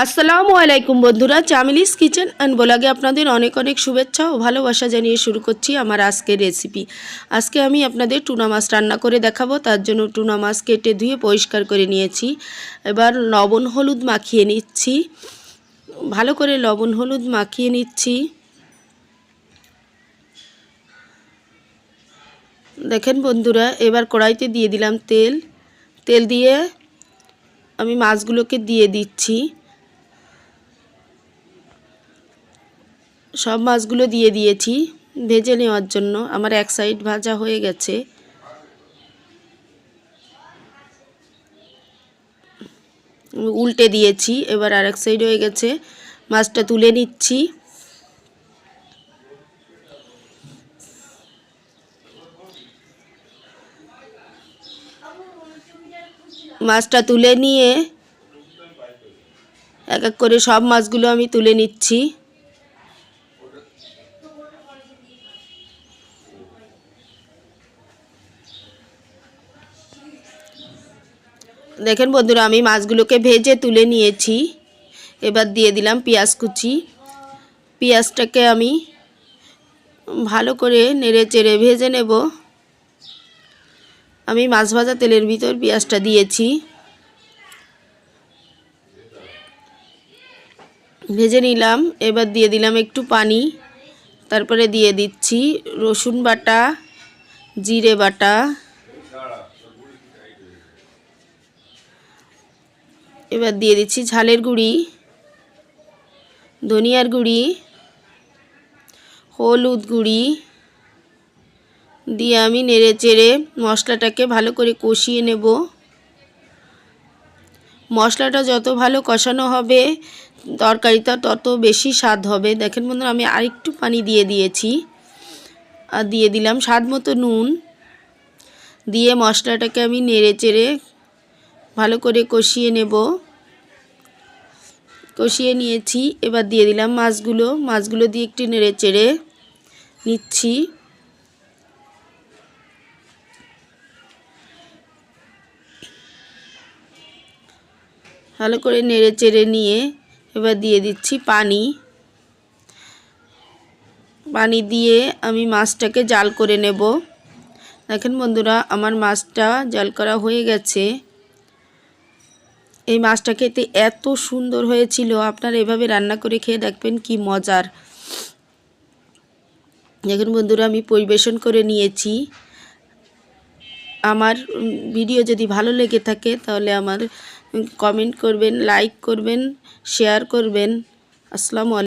আসসালামু আলাইকুম বন্ধুরা, চামিলিস কিচেন অ্যান্ড ব্লগে আপনাদের অনেক অনেক শুভেচ্ছা ও ভালোবাসা জানিয়ে শুরু করছি আমার আজকের রেসিপি। আজকে আমি আপনাদের টুনা মাছ রান্না করে দেখাবো, তার জন্য টুনা মাছ কেটে ধুয়ে পরিষ্কার করে নিয়েছি। এবার লবণ হলুদ মাখিয়ে নিচ্ছি। ভালো করে লবণ হলুদ মাখিয়ে নিচ্ছি। দেখেন বন্ধুরা, এবার কড়াইতে দিয়ে দিলাম তেল। তেল দিয়ে আমি মাছগুলোকে দিয়ে দিচ্ছি। সব মাছগুলো দিয়ে দিয়েছি, ভেজে নেওয়ার জন্য। আমার এক সাইড ভাজা হয়ে গেছে। উল্টে দিয়েছি, এবার আর এক সাইড হয়ে গেছে। মাছটা তুলে নিচ্ছি। মাছটা তুলে নিয়ে এক এক করে সব মাছগুলো আমি তুলে নিচ্ছি। দেখেন বন্ধুরা, আমি মাছগুলোকে ভেজে তুলে নিয়েছি। এবার দিয়ে দিলাম পেঁয়াজ কুচি। পেঁয়াজটাকে আমি ভালো করে নেড়ে চেড়ে ভেজে নেব। আমি মাছ ভাজা তেলের ভিতর পেঁয়াজটা দিয়েছি। ভেজে নিলাম, এবার দিয়ে দিলাম একটু পানি। তারপরে দিয়ে দিচ্ছি রসুন বাটা, জিরে বাটা। এবার দিয়ে দিচ্ছি ঝালের গুঁড়ি, ধনিয়ার গুঁড়ি, হলুদ গুঁড়ি দিয়ে আমি নেড়ে চেড়ে মশলাটাকে ভালো করে কষিয়ে নেব। মশলাটা যত ভালো কষানো হবে, তরকারিটা তত বেশি স্বাদ হবে। দেখেন বন্ধুরা, আমি আরেকটু পানি দিয়ে দিয়েছি। আর দিয়ে দিলাম স্বাদ মতো নুন। দিয়ে মশলাটাকে আমি নেড়ে চেড়ে ভালো করে কষিয়ে নেব। কষিয়ে নিয়েছি। এবার দিয়ে দিলাম মাছগুলো। মাছগুলো দিয়ে একটু নেড়ে চেড়ে নিচ্ছি। ভালো করে নেড়ে চেড়ে নিয়ে এবার দিয়ে দিচ্ছি পানি। পানি দিয়ে আমি মাছটাকে জাল করে নেব। দেখেন বন্ধুরা, আমার মাছটা জাল করা হয়ে গেছে। এই মাছটা খেতে এত সুন্দর হয়েছিল। আপনারা এভাবে রান্না করে খেয়ে দেখবেন কি মজার। দেখুন বন্ধুরা, আমি পরিবেশন করে নিয়েছি। আমার ভিডিও যদি ভালো লেগে থাকে তাহলে আমার কমেন্ট করবেন লাইক করবেন শেয়ার করবেন। আসসালামু